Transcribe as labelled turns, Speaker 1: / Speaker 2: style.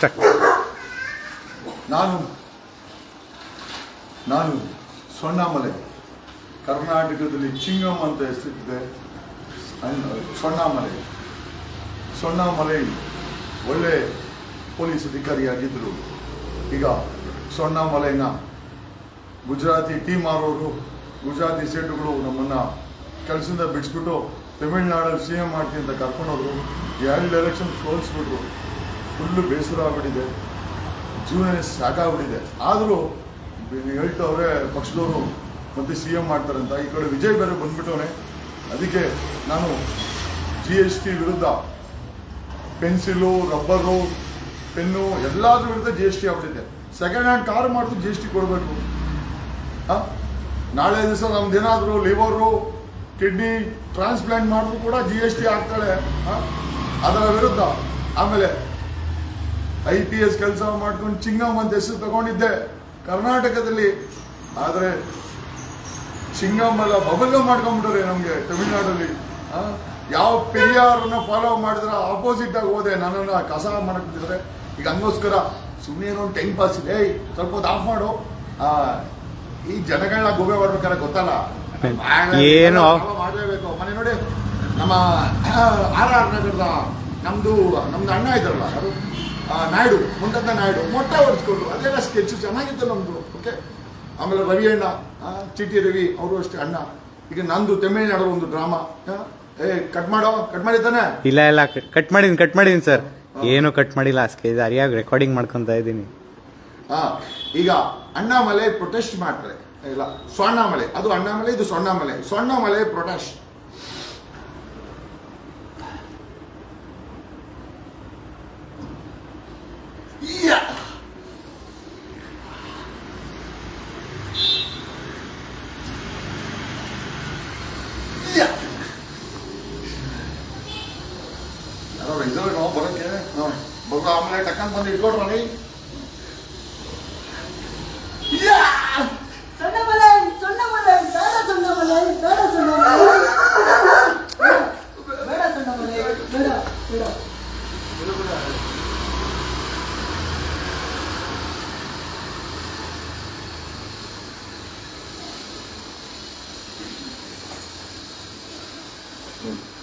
Speaker 1: Stuck
Speaker 2: ನಾನು ನಾನು ಸೊಣ್ಣಾಮಲೆ. ಕರ್ನಾಟಕದಲ್ಲಿ ಚಿಂಗಮ್ ಅಂತ ಹೆಸರಿದೆ ಸೊಣ್ಣಾಮಲೆ. ಸೊಣ್ಣಾಮಲೆ ಒಳ್ಳೆ ಪೊಲೀಸ್ ಅಧಿಕಾರಿಯಾಗಿದ್ದರು ಈಗ ಸೊಣ್ಣಾಮಲೆನ ಗುಜರಾತಿ ಟೀಮ್ ಆರೋರು ಗುಜರಾತಿ ಸೇಟುಗಳು ನಮ್ಮನ್ನು ಕೆಲಸದಿಂದ ಬಿಡಿಸ್ಬಿಟ್ಟು ತಮಿಳ್ನಾಡಲ್ಲಿ ಸಿ ಎಂ ಮಾಡ್ತೀನಿ ಅಂತ ಕರ್ಕೊಂಡೋದ್ರು. ಎರಡು ಎಲೆಕ್ಷನ್ ಸೋಲಿಸ್ಬಿಟ್ರು. ಫುಲ್ಲು ಬೇಸರ ಆಗ್ಬಿಟ್ಟಿದೆ. ಜೀವನ ಸಾಕಾಗ್ಬಿಟ್ಟಿದೆ ಆದರೂ ಹೇಳ್ತವ್ರೆ ಪಕ್ಷದವರು ಮತ್ತೆ ಸಿ ಎಂ ಮಾಡ್ತಾರಂತ. ಈ ಕಡೆ ವಿಜಯ್ ಬೇರೆ ಬಂದ್ಬಿಟ್ಟವನೆ. ಅದಕ್ಕೆ ನಾನು ಜಿ ಎಸ್ ಟಿ ವಿರುದ್ಧ ಪೆನ್ಸಿಲು, ರಬ್ಬರು, ಪೆನ್ನು ಎಲ್ಲದ್ರ ವಿರುದ್ಧ ಜಿ ಎಸ್ ಟಿ ಆಗ್ಬಿಟ್ಟಿದೆ. ಸೆಕೆಂಡ್ ಹ್ಯಾಂಡ್ ಕಾರ್ ಮಾಡಿದ್ರು ಜಿ ಎಸ್ ಟಿ ಕೊಡಬೇಕು. ನಾಳೆ ದಿವಸ ನಮ್ದೇನಾದರೂ ಲಿವರು, ಕಿಡ್ನಿ ಟ್ರಾನ್ಸ್ಪ್ಲಾಂಟ್ ಮಾಡಿದ್ರು ಕೂಡ ಜಿ ಎಸ್ ಟಿ ಆಗ್ತಾಳೆ? ಅದರ ವಿರುದ್ಧ. ಆಮೇಲೆ ಐ ಪಿ ಎಸ್ ಕೆಲಸ ಮಾಡ್ಕೊಂಡು ಚಿಂಗಮ್ ಅಂತ ಹೆಸರು ತಗೊಂಡಿದ್ದೆ ಕರ್ನಾಟಕದಲ್ಲಿ. ಆದರೆ ಚಿಂಗಮ್ ಎಲ್ಲ ಬಬಲ್ ಮಾಡ್ಕೊಂಡ್ಬಿಟ್ರೆ ನಮಗೆ ತಮಿಳ್ನಾಡಲ್ಲಿ? ಯಾವ ಪೆರಿಯಾರನ್ನ ಫಾಲೋ ಮಾಡಿದ್ರೆ ಆಪೋಸಿಟ್ ಆಗಿ ಹೋದೆ. ನನ್ನನ್ನು ಕಸ ಮಾಡಕ್ತಿದ್ರೆ ಈಗ ಹಂಗೋಸ್ಕರ ಸುಮ್ಮನೆ ಏನೋ ಒಂದು ಟೈಮ್ ಪಾಸ್ ಇದೆ. ಸ್ವಲ್ಪ ಹೊತ್ತು ಆಫ್ ಮಾಡು. ಆ, ಈ ಜನಗಳನ್ನ ಗುಬೆ ಮಾಡ್ಬೇಕಾದ್ರೆ ಗೊತ್ತಲ್ಲ.
Speaker 1: ಏನು?
Speaker 2: ಮಾಡಲೇಬೇಕು. ಮನೆ ನೋಡಿ ನಮ್ಮ ಆರ್ ಆರ್ ನಗರದ ನಮ್ದು ನಮ್ದು ಅಣ್ಣ ಇದ್ರಲ್ಲ ನಾಯ್ಡು ಮುಂಡದ ನಾಯ್ಡು ಮೊಟ್ಟೆ ಹೊಡ್ಸ್ಕೊಂಡ್ರು ಅದೆಲ್ಲ ಸ್ಕೆಚ್ ಚೆನ್ನಾಗಿತ್ತು ನಮ್ದು ಓಕೆ ಆಮೇಲೆ ರವಿ ಅಣ್ಣ ಚಿಟ್ಟಿ ಚಿಟಿ ರವಿ ಅವರು ಅಷ್ಟೇ ಅಣ್ಣ. ಈಗ ನಂದು ತಮಿಳ್ನಾಡು ಒಂದು ಡ್ರಾಮಾ ಏ ಕಟ್ ಮಾಡೋ ಕಟ್ ಮಾಡಿದ್ದಾನೆ
Speaker 1: ಇಲ್ಲ ಇಲ್ಲ ಕಟ್ ಮಾಡಿದ್ದೀನಿ ಕಟ್ ಮಾಡಿದ್ದೀನಿ ಸರ್ ಏನು ಕಟ್ ಮಾಡಿಲ್ಲ ಸ್ಕೇಜ್ ಅರಿಯಾಗಿ ರೆಕಾರ್ಡಿಂಗ್ ಮಾಡ್ಕೊತಾ ಇದ್ದೀನಿ.
Speaker 2: ಹಾ ಈಗ ಅಣ್ಣಾಮಲೆ ಪ್ರೊಟೆಸ್ಟ್ ಮಾಡ್ತಾರೆ ಇಲ್ಲ ಸ್ವರ್ಣಾಮಲೆ ಅದು ಅಣ್ಣಾಮಲೆ ಇದು Swarnamale Swarnamale protest ಯಾರೋ ಇದ್ದಾರೆ ನಾವು ಬರೋಕ್ಕೆ ಬರೋ ಆಮೇಲೆ ಟಕ್ಕಂತ ಬಂದು ಇಟ್ಕೊಡ್ರಿ Mm.